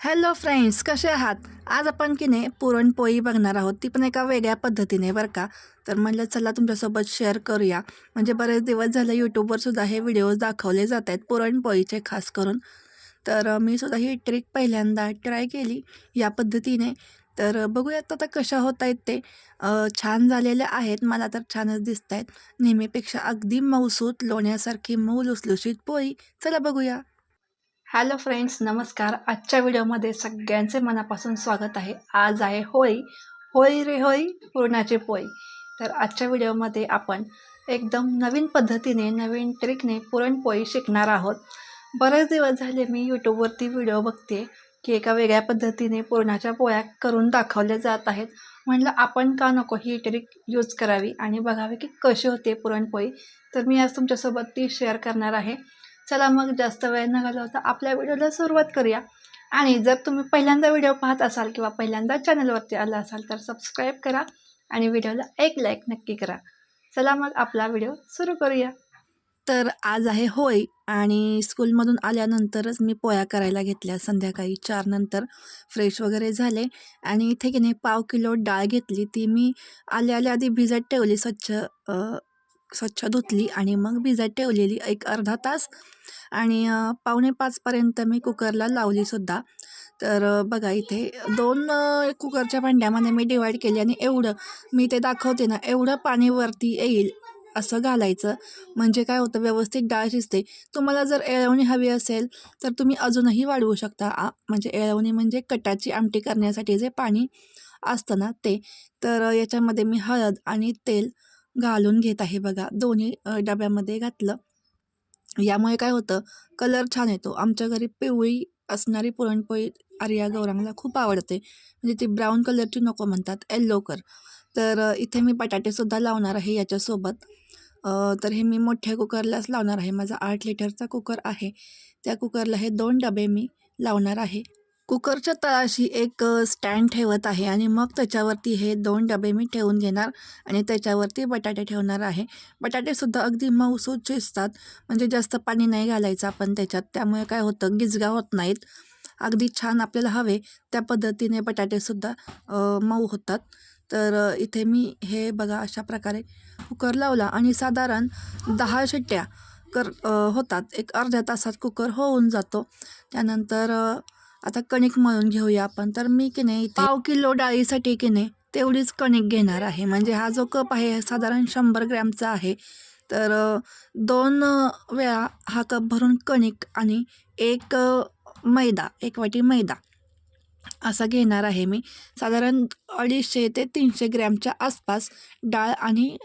Hello friends कसे आहात? आज आपण की नाही पुरणपोळी बघणार आहोत. ती पण एका वेगळ्या पद्धतीने बरं का? तर म्हणलं चला तुमच्यासोबत शेअर करूया. म्हणजे बरेच दिवस झाले यूट्यूबवर सुद्धा हे व्हिडिओज दाखवले जात आहेत पुरणपोळीचे खास करून. तर मी सुद्धा ही ट्रिक पहिल्यांदा ट्राय केली या पद्धतीने. तर बघूयात आता कशा होत आहेत ते. छान झालेले आहेत. मला तर छानच दिसत आहेत. नेहमीपेक्षा अगदी मऊसूत लोण्यासारखी मऊ लुसलुशीत पोळी. चला बघूया. हॅलो फ्रेंड्स नमस्कार. आजच्या व्हिडिओमध्ये सगळ्यांचे मनापासून स्वागत आहे. आज आहे होळी. होळी रे होळी पुरणाची पोळी. तर आजच्या व्हिडिओमध्ये आपण एकदम नवीन पद्धतीने नवीन ट्रिकने पुरणपोळी शिकणार आहोत. बरेच दिवस झाले मी यूट्यूबवरती व्हिडिओ बघते की एका वेगळ्या पद्धतीने पुरणाच्या पोळ्या करून दाखवल्या जात आहेत. म्हणलं आपण का नको ही ट्रिक यूज करावी आणि बघावी की कशी होते पुरणपोळी. तर मी आज तुमच्यासोबत ती शेअर करणार आहे. चला मग जास्त वेळ न घालवता आपल्या व्हिडिओला सुरुवात करूया. आणि जर तुम्ही पहिल्यांदा व्हिडिओ पाहत असाल किंवा पहिल्यांदा चॅनलवरती आला असाल तर सबस्क्राईब करा आणि व्हिडिओला एक लाईक नक्की करा. चला मग आपला व्हिडिओ सुरू करूया. तर आज आहे होळी आणि स्कूलमधून आल्यानंतरच मी पोळ्या करायला घेतल्या. संध्याकाळी चारनंतर फ्रेश वगैरे झाले आणि इथे की नाही पाव किलो डाळ घेतली. ती मी आल्या आल्या आधी भिजत ठेवली स्वच्छ स्वच्छ धुतली आणि मग भिजत ठेवलेली एक अर्धा तास. आणि पावणे पाचपर्यंत मी कुकरला लावलीसुद्धा तर बघा इथे दोन कुकरच्या भांड्यामध्ये मी डिवाईड केली आणि एवढं मी ते दाखवते ना एवढं पाणी वरती येईल असं घालायचं. म्हणजे काय होतं व्यवस्थित डाळ शिजते. तुम्हाला जर एळवणी हवी असेल तर तुम्ही अजूनही वाढवू शकता. आ म्हणजे एळवणी म्हणजे कटाची आमटी करण्यासाठी जे पाणी असतं ना ते. तर याच्यामध्ये मी हळद आणि तेल घालून घेत आहे बघा. दोन्ही डब्यामध्ये घातलं. यामुळे काय होतं कलर छान येतो. आमच्या घरी पिवळी असणारी पुरणपोळी आर्या गौरांगला खूप आवडते. म्हणजे ती ब्राऊन कलरची नको म्हणतात येल्लो कर. तर इथे मी बटाटेसुद्धा लावणार आहे याच्यासोबत. तर हे मी मोठ्या कुकरलाच लावणार आहे. माझा आठ लिटरचा कुकर आहे. त्या कुकरला हे दोन डबे मी लावणार आहे. कुकरच्या तळाशी एक स्टँड ठेवत आहे आणि मग त्याच्यावरती हे दोन डबे मी ठेवून घेणार आणि त्याच्यावरती बटाटे ठेवणार आहे. बटाटेसुद्धा अगदी मऊसूत शिजतात म्हणजे जास्त पाणी नाही घालायचं आपण त्याच्यात. त्यामुळे काय होतं गिजगा होत नाहीत. अगदी छान आपल्याला हवे त्या पद्धतीने बटाटेसुद्धा मऊ होतात. तर इथे मी हे बघा अशा प्रकारे कुकर लावला आणि साधारण दहा शिट्ट्या कर होतात. एक अर्ध्या तासात कुकर होऊन जातो. त्यानंतर आता कणिक मळून घेऊया आपण. तर मी की नाही पाव किलो डाळीसाठी की नाही तेवढीच कणिक घेणार आहे. म्हणजे हा जो कप आहे हा साधारण शंभर ग्रॅमचा आहे. तर दोन वेळा हा कप भरून कणिक आणि एक मैदा एक वाटी मैदा असा घेणार आहे मी. साधारण अडीचशे ते तीनशे ग्रॅमच्या आसपास डाळ आणि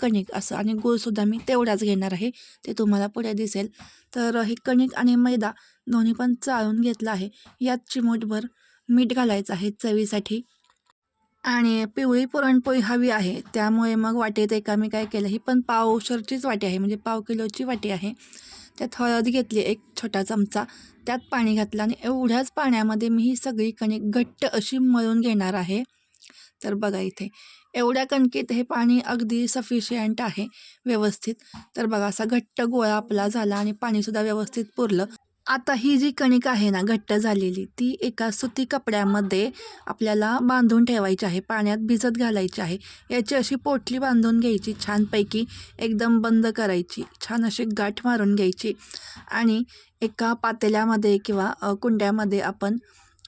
कणिक असं आणि गुळसुद्धा मी तेवढाच घेणार आहे. ते तुम्हाला पुढे दिसेल. तर हे कणिक आणि मैदा दोन्ही पण चाळून घेतलं आहे. यात चिमूटभर मीठ घालायचं आहे चवीसाठी. आणि पिवळी पुरणपोळी हवी आहे. त्यामुळे मग वाटेत एका मी काय केलं. ही पण पावशरचीच वाटी आहे. म्हणजे पाव किलोची वाटी आहे. त्यात हळद घेतली एक छोटा चमचा. त्यात पाणी घातलं आणि एवढ्याच पाण्यामध्ये मी ही सगळी कणिक घट्ट अशी मळून घेणार आहे. तर बघा इथे एवढ्या कणकीत हे पाणी अगदी सफिशियंट आहे व्यवस्थित. तर बघा असा घट्ट गोळा आपला झाला आणि पाणीसुद्धा व्यवस्थित पुरलं. आता ही जी कणिक आहे ना घट्ट झालेली ती एका सुती कपड्यामध्ये आपल्याला बांधून ठेवायची आहे पाण्यात भिजत घालायची आहे. याची अशी पोटली बांधून घ्यायची छानपैकी एकदम बंद करायची छान अशी गाठ मारून घ्यायची. आणि एका पातेल्यामध्ये किंवा कुंड्यामध्ये आपण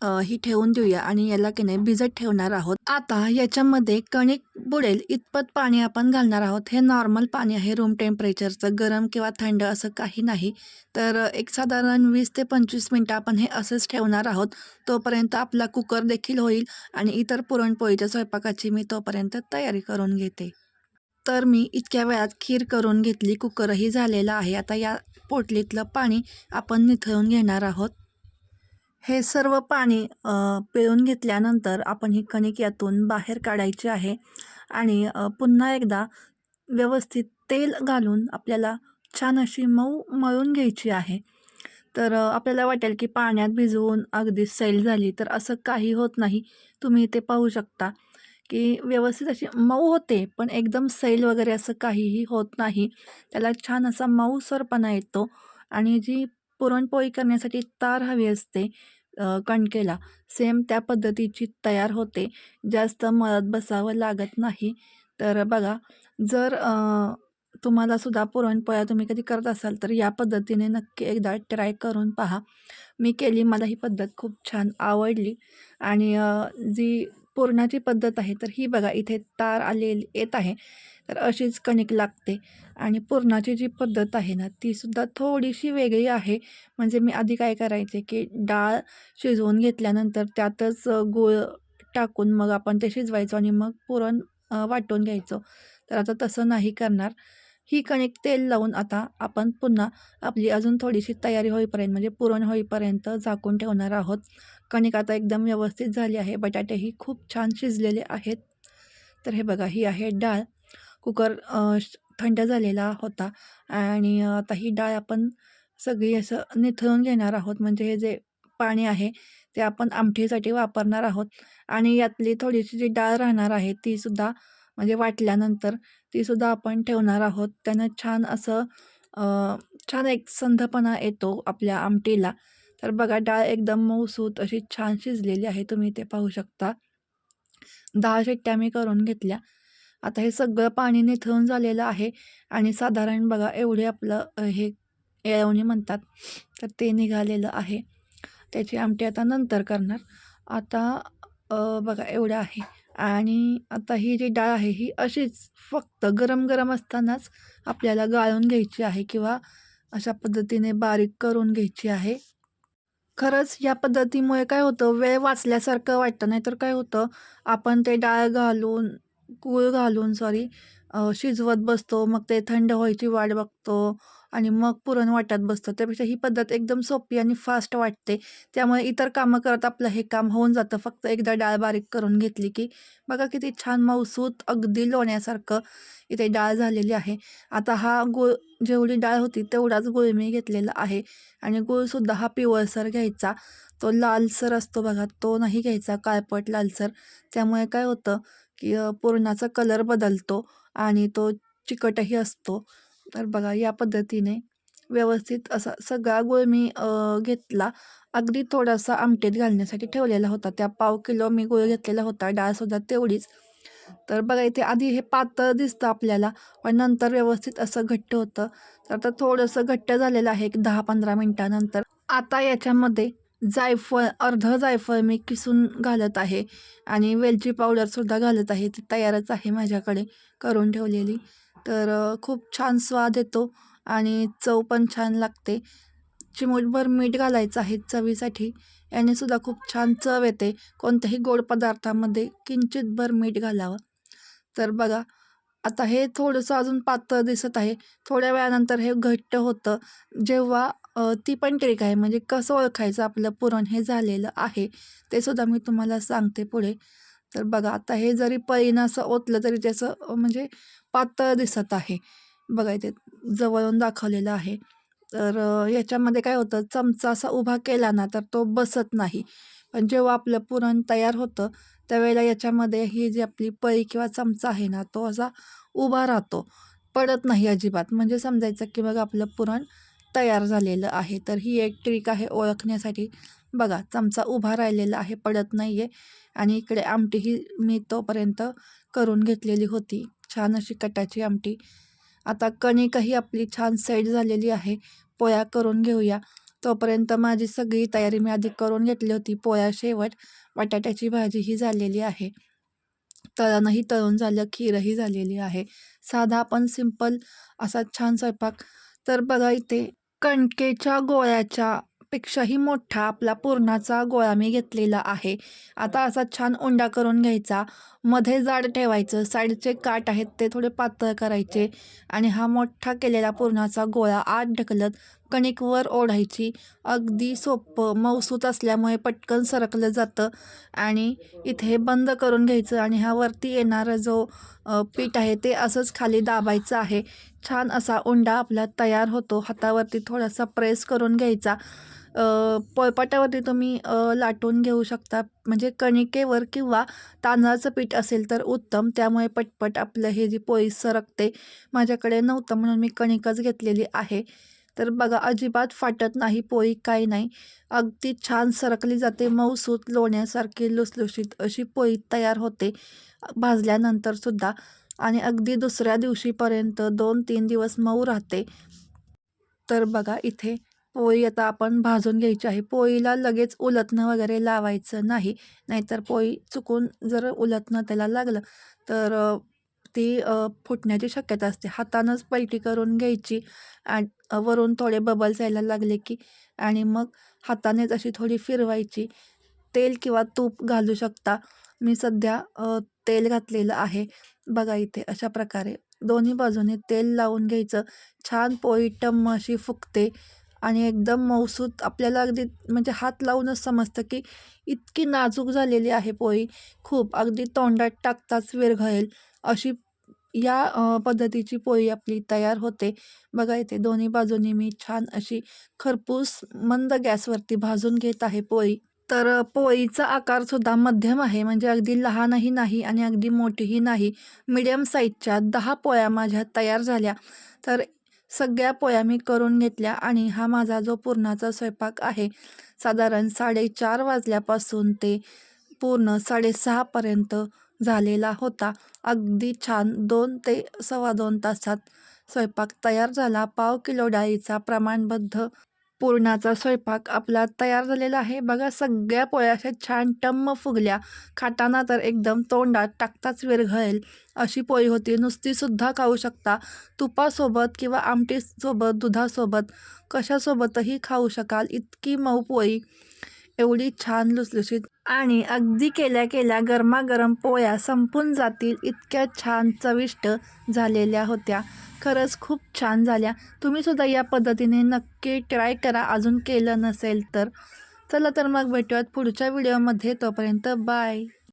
ही ठेवून देऊया आणि याला की नाही भिजत ठेवणार आहोत. आता याच्यामध्ये कणिक बुडेल इतपत पाणी आपण घालणार आहोत. हे नॉर्मल पाणी आहे. रूम टेम्परेचरचं गरम किंवा थंड असं काही नाही. तर एक साधारण वीस ते पंचवीस मिनटं आपण हे असंच ठेवणार आहोत. तोपर्यंत आपला कुकर देखील होईल आणि इतर पुरणपोळीच्या स्वयंपाकाची मी तोपर्यंत तयारी करून घेते. तर मी इतक्या वेळात खीर करून घेतली. कुकरही झालेला आहे. आता या पोटलीतलं पाणी आपण निथळून घेणार आहोत. हे सर्व पाणी पिळून घेतल्यानंतर आपण ही कणिक यातून बाहेर काढायची आहे आणि पुन्हा एकदा व्यवस्थित तेल घालून आपल्याला छान अशी मऊ मळून घ्यायची आहे. तर आपल्याला वाटेल की पाण्यात भिजवून अगदी सैल झाली तर असं काही होत नाही. तुम्ही इथे पाहू शकता की व्यवस्थित अशी मऊ होते पण एकदम सैल वगैरे असं काहीही होत नाही. त्याला छान असा मऊसरपणा येतो आणि जी पुरणपोळी करण्यासाठी तार हवी असते कणकेला. सेम त्या पद्धतीची तयार होते. जास्त मळत बसावं लागत नाही. तर बघा जर तुम्हाला सुद्धा पुरणपोळ्या तुम्ही कधी करत असाल तर या पद्धतीने नक्की एकदा ट्राय करून पहा. मी केली मला ही पद्धत खूप छान आवडली. आणि जी पुरणाची पद्धत आहे तर ही बघा इथे तार आलेली येत आहे तर अशीच कणिक लागते. आणि पुरणाची जी पद्धत आहे ना तीसुद्धा थोडीशी वेगळी आहे. म्हणजे मी आधी काय करायचे की डाळ शिजवून घेतल्यानंतर त्यातच गूळ टाकून मग आपण ते शिजवायचो आणि मग पुरण वाटून घ्यायचो. तर आता तसं नाही करणार. ही कणिक तेल लावून आता आपण पुन्हा आपली अजून थोडीशी तयारी होईपर्यंत म्हणजे पुरण होईपर्यंत झाकून ठेवणार आहोत. कणिक आता एकदम व्यवस्थित झाली आहे. बटाटेही खूप छान शिजलेले आहेत. तर हे बघा ही आहे डाळ. कुकर श- थंड झालेला होता आणि आता ही डाळ आपण सगळी असं निथळून घेणार आहोत. म्हणजे हे जे पाणी आहे ते आपण आमटीसाठी वापरणार आहोत. आणि यातली थोडीशी जी डाळ राहणार आहे तीसुद्धा म्हणजे वाटल्यानंतर तीसुद्धा आपण ठेवणार आहोत. त्यानं छान असं छान एक संधपणा येतो आपल्या आमटीला. तर बघा डाळ एकदम मऊसूत अशी छान शिजलेली आहे. तुम्ही ते पाहू शकता. दहा शिट्ट्या मी करून घेतल्या. आता हे सगळं पाणी निथळून झालेलं आहे आणि साधारण बघा एवढे आपलं हे येळवणी म्हणतात तर ते निघालेलं आहे. त्याची आमटी आता नंतर करणार. आता बघा एवढं आहे. आणि आता ही जी डाळ आहे ही अशीच फक्त गरम गरम असतानाच आपल्याला गाळून घ्यायची आहे किंवा अशा पद्धतीने बारीक करून घ्यायची आहे. खरंच या पद्धतीमुळे काय होतं वेळ वाचल्यासारखं वाटतं. नाहीतर काय होतं आपण ते डाळ घालून गूळ घालून सॉरी शिजवत बसतो. मग ते थंड व्हायची वाट बघतो. आणि मग पुरण वाटत बसतं. त्यापेक्षा ही पद्धत एकदम सोपी आणि फास्ट वाटते. त्यामुळे इतर कामं करत आपलं हे काम होऊन जातं. फक्त एकदा डाळ बारीक करून घेतली की बघा किती छान मौसूत अगदी लोण्यासारखं इथे डाळ झालेली आहे. आता हा गूळ जेवढी डाळ होती तेवढाच गुळ मी घेतलेला आहे. आणि गुळसुद्धा हा पिवळसर घ्यायचा. तो लालसर असतो बघा. तो नाही घ्यायचा काळपट लालसर. त्यामुळे काय होतं की पुरणाचा कलर बदलतो आणि तो चिकटही असतो. तर बघा या पद्धतीने व्यवस्थित असा सगळा गूळ मी घेतला. अगदी थोडासा आमटीत घालण्यासाठी ठेवलेला होता. त्या पाव किलो मी गूळ घेतलेला होता डाळसुद्धा तेवढीच. तर बघा इथे आधी हे पातळ दिसतं आपल्याला पण नंतर व्यवस्थित असं घट्ट होतं. तर आता थोडंसं घट्ट झालेलं आहे एक दहा पंधरा मिनटानंतर. आता याच्यामध्ये जायफळ अर्धं जायफळ मी किसून घालत आहे आणि वेलची पावडरसुद्धा घालत आहे. ती तयारच आहे माझ्याकडे करून ठेवलेली. तर खूप छान स्वाद येतो आणि चव पण छान लागते. चिमूटभर मीठ घालायचं आहे चवीसाठी याने सुद्धा खूप छान चव येते. कोणत्याही गोड पदार्थामध्ये किंचितभर मीठ घालावं. तर बघा आता हे थोडंसं अजून पातळ दिसत आहे. थोड्या वेळानंतर हे घट्ट होतं. जेव्हा ती पण ट्रिक आहे म्हणजे कसं ओळखायचं आपलं पुरण हे झालेलं आहे ते सुद्धा मी तुम्हाला सांगते पुढे. तर बघा आता हे जरी पळीनं असं ओतलं तरी त्याचं म्हणजे पातळ दिसत आहे. बघा इथे जवळून दाखवलेलं आहे. तर याच्यामध्ये काय होतं चमचा असा उभा केला ना तर तो बसत नाही. पण जेव्हा आपलं पुरण तयार होतं त्यावेळेला याच्यामध्ये ही जी आपली पळी किंवा चमचा आहे ना तो असा उभा राहतो. पडत नाही अजिबात. म्हणजे समजायचं की बघा आपलं पुरण तयार झालेलं आहे. तर ही एक ट्रिक आहे ओळखण्यासाठी. बघा चमचा उभा राहिलेला आहे पडत नाही आहे आणि इकडे आमटी ही मी तोपर्यंत करून घेतलेली होती. छान अशी कटाची आमटी. आता कणिकही आपली छान सेट झालेली आहे पोळ्या करून घेऊया. तोपर्यंत माझी सगळी तयारी मी आधी करून घेतली होती. पोळ्या शेवट बटाट्याची भाजी ही झालेली आहे. तळणही तळून झालं खीरही झालेली आहे. साधा पण सिंपल असा छान स्वयंपाक. तर बघा इथे कणकेच्या गोळ्याच्या पेक्षाही मोठा आपला पुरणाचा गोळा मी घेतलेला आहे. आता असा छान उंडा करून घ्यायचा. मध्ये जाड ठेवायचं. साईडचे काठ आहेत ते थोडे पातळ करायचे. आणि हा मोठा केलेला पुरणाचा गोळा आत ढकलत कणिकवर ओढायची. अगदी सोपं. मौसूत असल्यामुळे पटकन सरकलं जातं. आणि इथे बंद करून घ्यायचं. आणि हा वरती येणारा जो पीठ आहे ते असंच खाली दाबायचं आहे. छान असा उंडा आपला तयार होतो. हातावरती थोडासा प्रेस करून घ्यायचा. पोळपाटावरती तुम्ही लाटून घेऊ शकता. म्हणजे कणिकेवर किंवा तांदळाचं पीठ असेल तर उत्तम. त्यामुळे पटपट आपलं हे जी पोळी सरकते माझ्याकडे नव्हतं म्हणून मी कणिकच घेतलेली आहे. तर बघा अजिबात फाटत नाही पोळी काही नाही. अगदी छान सरकली जाते मऊसूत लोण्यासारखी लुसलुशीत अशी पोळी तयार होते भाजल्यानंतर सुद्धा. आणि अगदी दुसऱ्या दिवशीपर्यंत दोन तीन दिवस मऊ राहते. तर बघा इथे पोळी आता आपण भाजून घ्यायची आहे. पोळीला लगेच उलटणं वगैरे लावायचं नाही. नाहीतर पोळी चुकून जर उलटणं त्याला लागलं तर ती फुटण्याची शक्यता असते. हातानंच पलटी करून घ्यायची आणि वरून थोडे बबल्स यायला लागले की आणि मग हातानेच अशी थोडी फिरवायची. तेल किंवा तूप घालू शकता. मी सध्या तेल घातलेलं आहे. बघा इथे अशा प्रकारे दोन्ही बाजूने तेल लावून घ्यायचं. छान पोळी टम्म अशी फुकते आणि एकदम मऊसूत आपल्याला अगदी म्हणजे हात लावूनच समजतं की इतकी नाजूक झालेली आहे पोळी. खूप अगदी तोंडात टाकताच विरघळेल अशी या पद्धतीची पोळी आपली तयार होते. बघा इथे दोन्ही बाजूनी मी छान अशी खरपूस मंद गॅसवरती भाजून घेत आहे पोळी. तर पोळीचा आकारसुद्धा मध्यम आहे. म्हणजे अगदी लहानही नाही आणि अगदी मोठीही नाही. मिडियम साईजच्या दहा पोळ्या माझ्या तयार झाल्या. तर सगळ्या पोया मी करून घेतल्या आणि हा माझा जो पुरणाचा स्वयंपाक आहे साधारण साडेचार वाजल्यापासून ते पूर्ण साडेसहापर्यंत झालेला होता. अगदी छान दोन ते सव्वा दोन तासात स्वयंपाक तयार झाला. पाव किलो डाळीचा प्रमाणबद्ध पुरणाचा स्वयंपाक आपला तयार झालेला आहे. बघा सगळ्या पोळ्या अशा छान टम्म फुगल्या. खाताना तर एकदम तोंडात टाकताच विरघळेल अशी पोळी होती नुसतीसुद्धा खाऊ शकता. तुपासोबत किंवा आमटीसोबत दुधासोबत कशासोबतही खाऊ शकाल. इतकी मऊ पोळी. एवढी छान लुसलुशीत आणि अगदी केल्या केल्या गरमागरम पोळ्या संपून जातील इतक्या छान चविष्ट झालेल्या होत्या. खरंच खूप छान झाल्या. तुम्हीसुद्धा या पद्धतीने नक्की ट्राय करा. अजून केलं नसेल तर. चला तर मग भेटूयात पुढच्या व्हिडिओमध्ये तोपर्यंत बाय